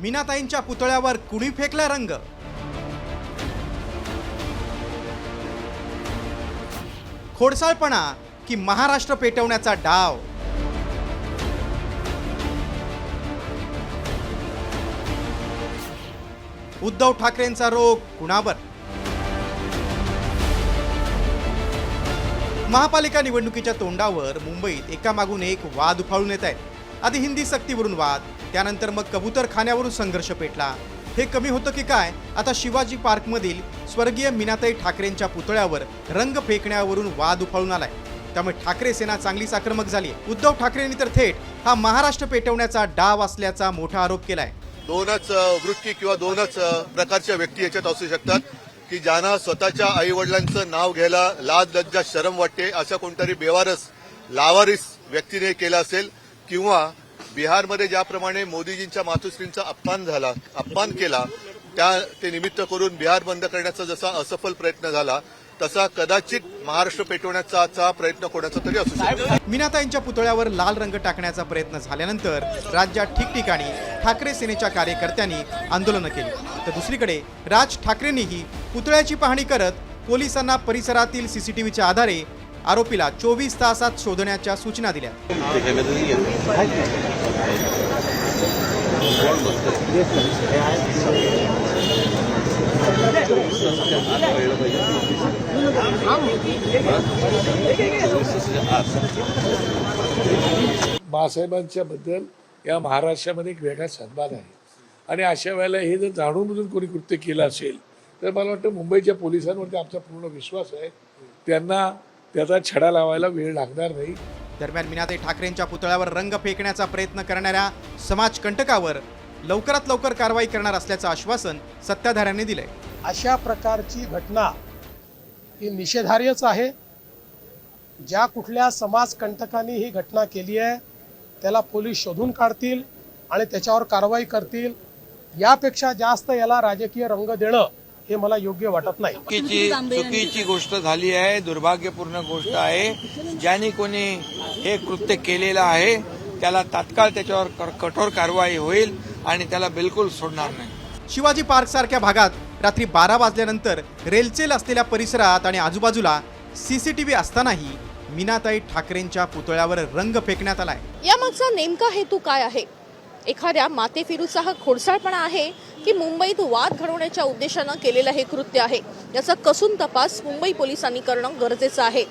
मीनाताईंच्या पुतळ्यावर कुणी फेकला रंग? खोडसाळपणा की महाराष्ट्र पेटवण्याचा डाव? उद्धव ठाकरेंचा रोग कुणावर? महापालिका निवडणुकीच्या तोंडावर मुंबईत एकामागून एक वाद उफाळून येत आहेत. आधी हिंदी सक्तीवरून वाद त्यानंतर मग कबूतर खाण्यावरून संघर्ष पेटला. हे कमी होतं की काय? आता शिवाजी पार्कमधील स्वर्गीय मीनाताई ठाकरेंच्या पुतळ्यावर रंग फेकण्यावरून वाद उफाळून आलाय. त्यामुळे ठाकरे सेना चांगलीच आक्रमक झाली उद्धव ठाकरेंनी तर थेट हा महाराष्ट्र पेटवण्याचा डाव असल्याचा मोठा आरोप केलाय. दोनच वृत्ती किंवा दोनच प्रकारच्या व्यक्ती याच्यात असू शकतात की ज्यांना स्वतःच्या आई वडिलांचं नाव घ्यायला लाज लज्जा शरम वाटते अशा कोणतरी बेवारस लावारिस व्यक्तीने केलं असेल किंवा बिहारमध्ये ज्याप्रमाणे मोदीजींच्या मातोश्रींचा अपमान झाला अपमान केला त्या ते निमित्त करून बिहार बंद करण्याचा जसा असफल प्रयत्न झाला तसा कदाचित महाराष्ट्र पेटवण्याचा प्रयत्न कोणाचा तरी असू शकतो. मीनाताईंच्या पुतळ्यावर लाल रंग टाकण्याचा प्रयत्न झाल्यानंतर राज्यात ठिकठिकाणी ठाकरे सेनेच्या कार्यकर्त्यांनी आंदोलनं केली. तर दुसरीकडे राज ठाकरेंनीही पुतळ्याची पाहणी करत पोलिसांना परिसरातील सीसीटीव्हीच्या आधारे आरोपीला चोवीस तासात शोधण्याच्या सूचना दिल्या. बाळासाहेबांच्या बद्दल या महाराष्ट्रामध्ये एक वेगळा सन्मान आहे. आणि अशा वेळेला हे जर जाणून बुजून कोणी कृत्य केलं असेल तर मला वाटतं मुंबईच्या पोलिसांवरती आमचा पूर्ण विश्वास आहे. त्यांना त्याचा छडा लावायला वेळ लागणार नाही. दरम्यान मीनाताई ठाकरेंच्या पुतळ्यावर रंग फेकण्याचा प्रयत्न करणाऱ्या समाजकंटकावर लवकरात लवकर कारवाई करणार असल्याचं आश्वासन सत्ताधाऱ्यांनी दिलंय. अशा प्रकारची घटना ही निषेधार्हच आहे. ज्या कुठल्या समाजकंटकांनी ही घटना केली आहे त्याला पोलीस शोधून काढतील आणि त्याच्यावर कारवाई करतील. यापेक्षा जास्त याला राजकीय रंग देणं हे मला योग्य वाटत नाही. चुकीची चुकीची गोष्ट झाली आहे दुर्भाग्यपूर्ण गोष्ट आहे. ज्याने कोणी हे कृत्य केलेलं आहे त्याला तात्काळ त्याच्यावर कठोर कारवाई होईल आणि त्याला बिलकुल सोडणार नाही. शिवाजी पार्क सारख्या भागात रात्री बारा वाजल्यानंतर रेलचेल असलेल्या परिसरात आणि आजूबाजूला सीसीटीव्ही असतानाही मीनाताई ठाकरेंच्या पुतळ्यावर रंग फेकण्यात आलाय. यामागचा नेमका हेतू काय आहे? एखाद्या मातेफिरूचा हा खोडसाळपणा आहे की मुंबईत वाद घडवण्याच्या उद्देशानं केलेलं हे कृत्य आहे. याचा कसून तपास मुंबई पोलिसांनी करणं गरजेचं आहे.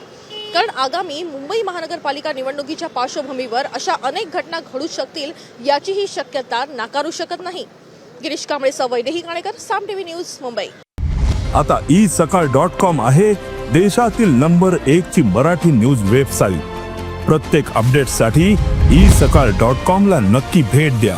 कारण आगामी मुंबई महानगरपालिका निवडणुकीच्या पार्श्वभूमीवर अशा अनेक घटना घडू शकतील याचीही शक्यता नाकारू शकत नाही. Girish Kamble Vaidehi Kanekar Saam TV news Mumbai. आता ई सकाळ डॉट कॉम आहे देशातील नंबर एक ची मराठी न्यूज वेबसाईट. प्रत्येक अपडेटसाठी ई सकाळ डॉट कॉम ला नक्की भेट द्या.